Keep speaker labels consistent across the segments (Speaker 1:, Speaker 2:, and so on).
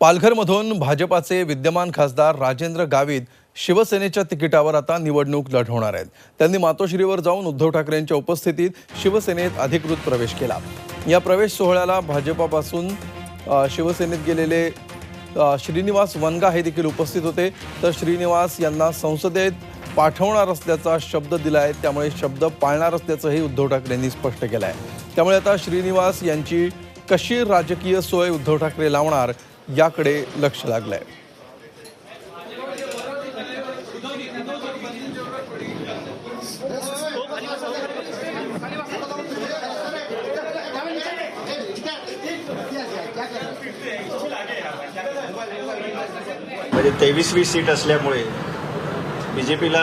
Speaker 1: पालघरमधून भाजपाचे विद्यमान खासदार राजेंद्र गावित शिवसेनेच्या तिकिटावर आता निवडणूक लढवणार आहेत. त्यांनी मातोश्रीवर जाऊन उद्धव ठाकरेंच्या उपस्थितीत शिवसेनेत अधिकृत प्रवेश केला. या प्रवेश सोहळ्याला भाजपापासून शिवसेनेत गेलेले श्रीनिवास वनगा हे देखील उपस्थित होते. तर श्रीनिवास यांना संसदेत पाठवणार असल्याचा शब्द दिला आहे त्यामुळे शब्द पाळणार असल्याचंही उद्धव ठाकरेंनी स्पष्ट केलं आहे त्यामुळे आता श्रीनिवास यांची कशी राजकीय सोय उद्धव ठाकरे लावणार याकडे लक्ष लागलंय.
Speaker 2: म्हणजे तेवीसवी सीट असल्यामुळे बी जे पीला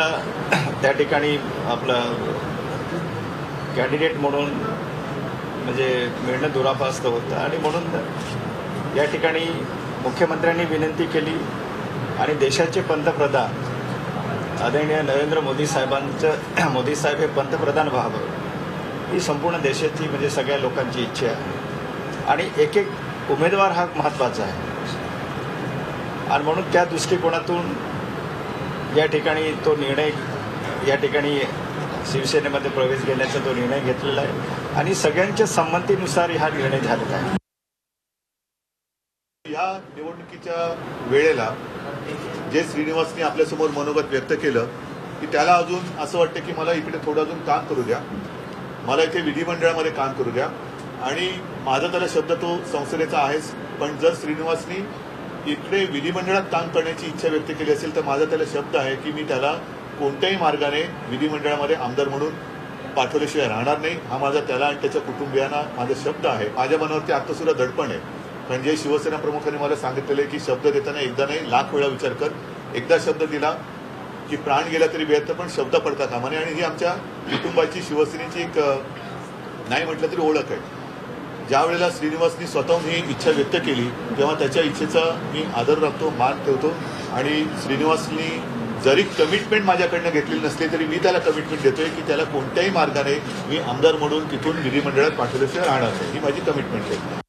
Speaker 2: त्या ठिकाणी आपलं कॅन्डिडेट म्हणून म्हणजे मिळणं दुरापास्त होतं आणि म्हणून या ठिकाणी मुख्यमंत्र्यांनी विनंती केली आणि देशाचे पंतप्रधान आदरणीय नरेंद्र मोदी साहेबांचं मोदी साहेब हे पंतप्रधान व्हावं ही संपूर्ण देशाची म्हणजे सगळ्या लोकांची इच्छा आहे. आणि एक एक उमेदवार हा महत्त्वाचा आहे. आणि म्हणून त्या दृष्टिकोनातून या ठिकाणी तो निर्णय या ठिकाणी शिवसेनेमध्ये प्रवेश घेण्याचा तो निर्णय घेतलेला आहे. आणि सगळ्यांच्या संमतीनुसार हा निर्णय झालेला आहे.
Speaker 3: ह्या निवडणुकीच्या वेळेला जे श्रीनिवासनी आपल्यासमोर मनोगत व्यक्त केलं की त्याला अजून असं वाटतं की मला इकडे थोडं अजून काम करू द्या. मला इथे विधिमंडळामध्ये काम करू द्या. आणि माझा त्याला शब्द तो संसदेचा आहेच पण जर श्रीनिवासनी इकडे विधिमंडळात काम करण्याची इच्छा व्यक्त केली असेल तर माझा त्याला शब्द आहे की मी त्याला कोणत्याही मार्गाने विधिमंडळामध्ये आमदार म्हणून पाठवल्याशिवाय राहणार नाही. हा माझा त्याला आणि त्याच्या कुटुंबियांना माझा शब्द आहे. माझ्या मनावरती आत्तासुद्धा दडपण आहे. म्हणजे जे शिवसेना प्रमुखांनी मला सांगितलेलं आहे की शब्द देताना एकदा नाही लाख वेळा विचार कर. एकदा शब्द दिला की प्राण गेला तरी व्यर्थ पण शब्द पडता कामा नये. आणि ही आमच्या कुटुंबाची शिवसेनेची एक नाही म्हटलं तरी ओळख आहे. ज्या वेळेला श्रीनिवासनी स्वतःहून ही इच्छा व्यक्त केली तेव्हा त्याच्या इच्छेचा मी आदर राखतो मान ठेवतो. आणि श्रीनिवासनी जरी कमिटमेंट माझ्याकडनं घेतलेली नसली तरी मी त्याला कमिटमेंट देतोय की त्याला कोणत्याही मार्गाने मी आमदार म्हणून तिथून विधिमंडळात पाठवल्याशिवाय राहणार नाही. ही माझी कमिटमेंट आहे.